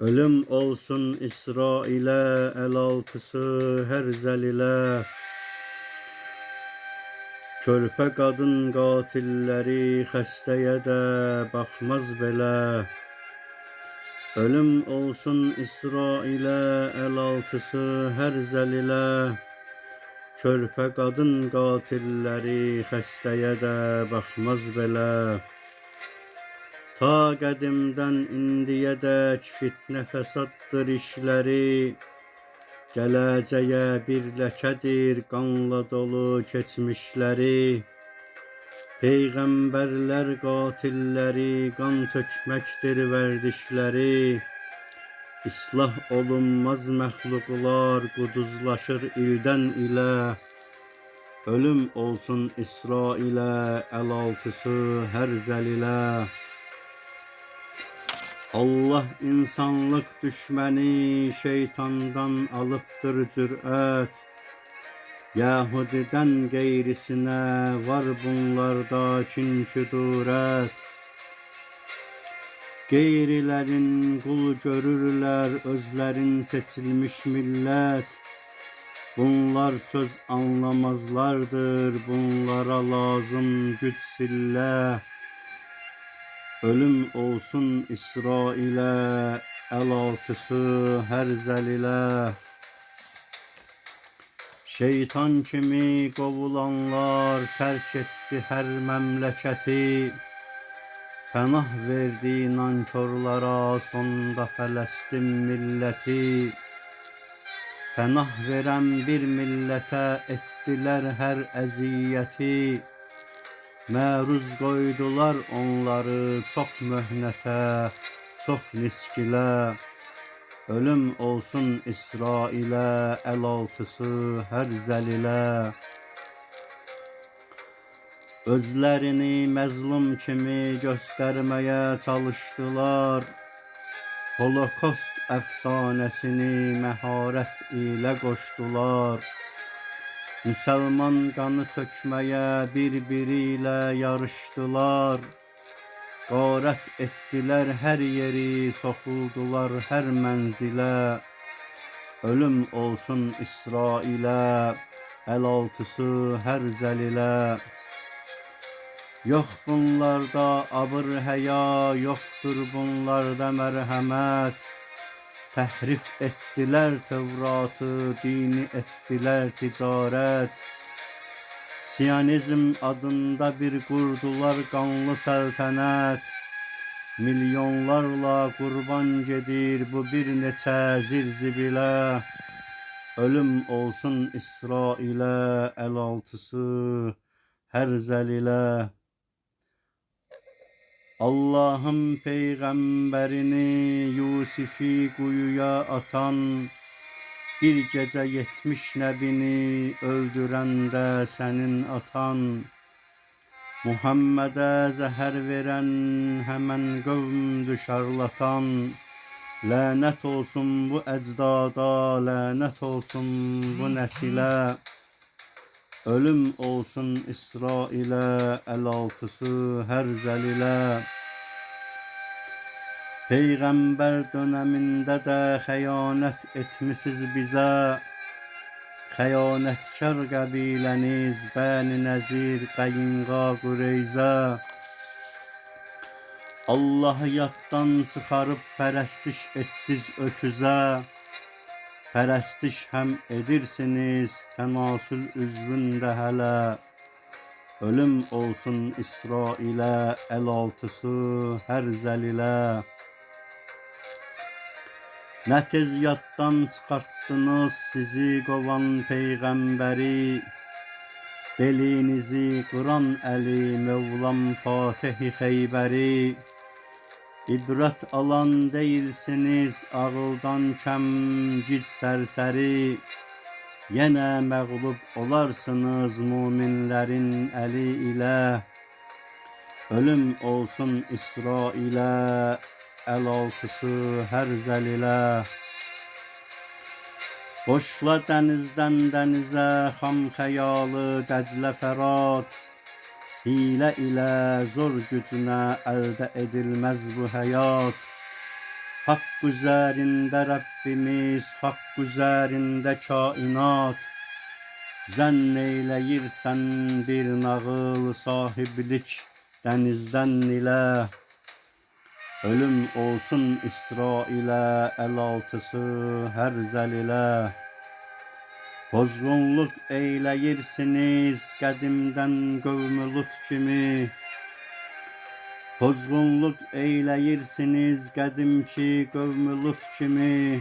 Ölüm olsun İsrail'e, el altısı her zelile. Körpə qadın qatilləri xəstəyə də baxmaz belə. Ölüm olsun İsrailə, el altısı hər zəlilə. Körpə qadın qatilləri xəstəyə də baxmaz belə. Ta qədimdən indiyədək fitnə fəsaddır işləri. Gələcəyə bir ləkədir qanla dolu keçmişləri. Peyğəmbərlər qatilləri qan tökməkdir vərdişləri. İslah olunmaz məxluqlar quduzlaşır ildən ilə. Ölüm olsun İsrailə, əl altısı hər zəlilə. Allah insanlık düşməni şeytandan alıbdır cürət. Yahudiden qeyrisinə var bunlarda kin küdurət. Qeyrilərin qul görürlər özlərin seçilmiş millət. Bunlar söz anlamazlardır, bunlara lazım güc sillə. Ölüm olsun İsrail'e, el altısı her zelile. Şeytan kimi qovulanlar terk etti her memleketi. Pənah verdi nankörlara sonda Fələstin milləti. Pənah verən bir millətə etdilər hər əziyyəti. Məruz qoydular onları çox möhnətə, çox niskilə. Ölüm olsun İsrailə, əl altısı hər zəlilə. Özlərini məzlum kimi göstərməyə çalışdılar. Holokost əfsanəsini məharət ilə qoşdular. Müslüman kanı tökmeye birbiriyle yarıştılar. Garet ettiler her yeri, sokuldular her menzile. Ölüm olsun İsrail'e, el altısı her zelile. Yok bunlarda abır heya, yoktur bunlarda merhamet. Tehrif ettiler Tevrat'ı, dini ettiler ticaret. Siyonizm adında bir kurdular kanlı saltanat. Milyonlarla kurban gedir bu bir neçə zirzibilə. Ölüm olsun İsrail'e el altısı her zəlilə. Allah'ın peygamberini Yusuf'i kuyuya atan bir gece yetmiş nebini öldüren de senin atan. Muhammed'e zehir veren hemen kavm şarlatan Lanet olsun bu ecdada, lanet olsun bu nesile Ölüm olsun İsrail'e, el altısı her zelile. Peygamber döneminde de xəyanət etmişiz bize. Xəyanətkar qəbiləniz, Bəni Nəzir, Qayınqa, Qureyzə. Allahı yaddan çıxarıb pərəstiş etdiz öküzə. Pərəstiş həm edirsiniz, tənasül üzvündə hələ. Ölüm olsun İsrailə, əl altısı hər zəlilə. Nə tez yaddan çıxartdınız sizi qovan peyğəmbəri. Belinizi qıran əli Mevlam Fatihi Xeybəri. İbret alan değilsiniz ağıldan kem güc sərsəri Yenə məğlub olarsınız müminlərin əli ilə Ölüm olsun İsrailə əl altısı hər zəlilə Boşla dənizdən dənizə xam xəyalı Dəclə Fərat Hile ile zor gücüne elde edilmez bu hayat. Hak üzerinde Rabbimiz, hak üzerinde kainat. Zənneyləyirsən bir nağıl sahiblik dənizdən ilə Ölüm olsun İsrailə əl altısı hər zəlilə Pozğunluq eyləyirsiniz qədimdən qövmü Lut kimi. Pozğunluq eyləyirsiniz qədimki qövmü Lut kimi.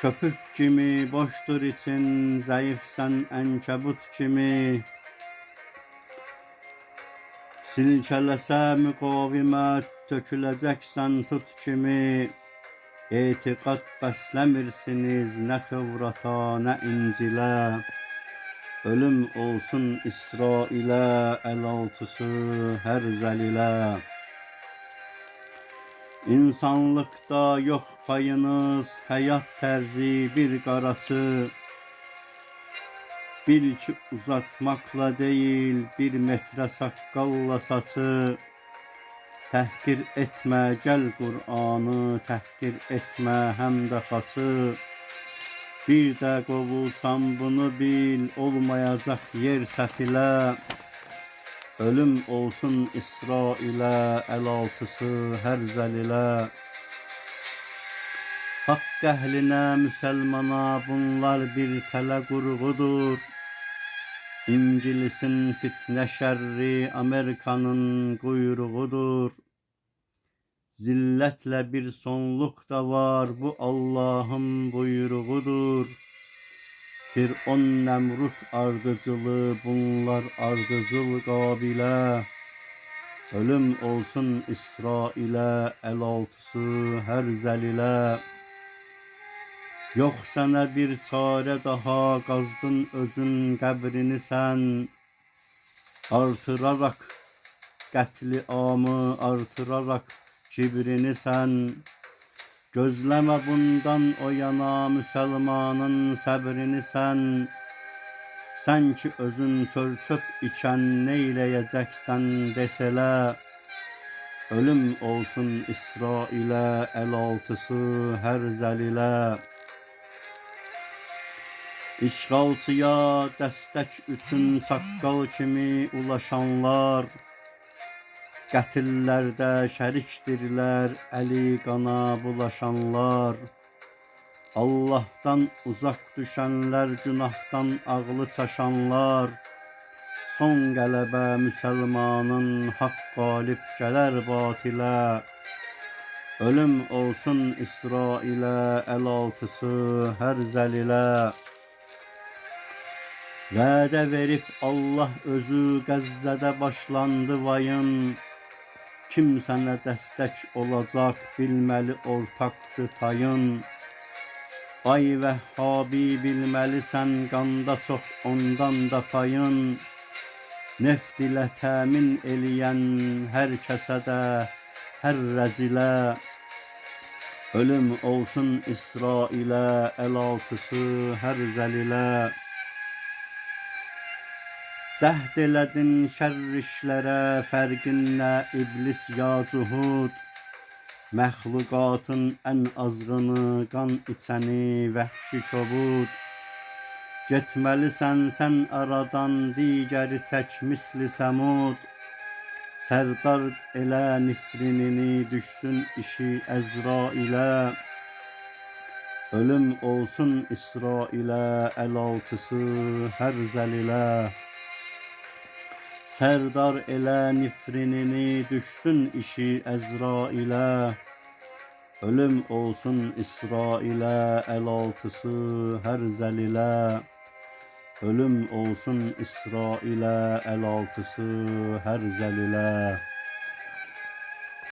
Köpük kimi boşdur için zayıfsan enkebut kimi. Silkələsə müqavimət töküləcəksən tut kimi Etiqad bəsləmirsiniz nə Tevrata nə İncilə Ölüm olsun İsrailə əl altısı hər zəlilə İnsanlıkta yok payınız, hayat terzi bir qaratı. Bil ki uzatmakla değil, bir metre sakkalla saçı. Təhqir etmə, gəl Qur'anı, təhqir etmə, həm də xaçı. Bir də qovulsam bunu bil, olmayacaq yer səfilə. Ölüm olsun İsrail'e el altısı her zelile Hak ehline Müselmana bunlar bir tele kurgudur İngiliz'in fitne şerri Amerika'nın kuyruğudur. Zilletle bir sonluk da var bu Allah'ın buyruğudur. Firon Nemrut ardıcılığı bunlar ardıcıl Kabil'e. Ölüm olsun İsrail'e el altısı her zelile Yok sana bir çare daha qazdın özün qəbrini sen Artırarak qətli amı artırarak kibrini sen Gözleme bundan o yana Müslümanın sabrini sen. Sen ki özün törçöp iken neyleyeceksen desele. Ölüm olsun İsrail'e el altısı her zelile. İşgalçıya destek üçün saqqal kimi ulaşanlar Qətillərdə şərikdirlər əli qana bulaşanlar. Allah'tan uzak düşənlər, günahdan ağlı çaşanlar. Son qələbə müsəlmanın haqq qalib gələr batilə. Ölüm olsun İsrailə, əl altısı hər zəlilə. Vədə verib Allah özü Qəzzədə başlandı vayın. Kim sənə dəstək olacaq, bilməli ortaqdır tayın. Ay Vəhhabi bilməlisən, qanda çox ondan da payın. Neft ilə təmin eləyən hər kəsə də, hər rəzilə. Ölüm olsun İsrailə, əl altısı hər zəlilə. Şərr işlərə, fərqinlə iblis ya cuhud. Məxluqatın ən azğını, qan içəni, vəhşi kobud. Getməlisən sən aradan, digəri tək misli səmud. Sərdar elə nifrinini, düşsün işi Əzrailə. Ölüm olsun İsrailə, əl altısı hər zəlilə. Serdar ele nifrinini düşsün işi Ezrail'e. Ölüm olsun İsrail'e el altısı her zelile. Ölüm olsun İsrail'e el altısı her zelile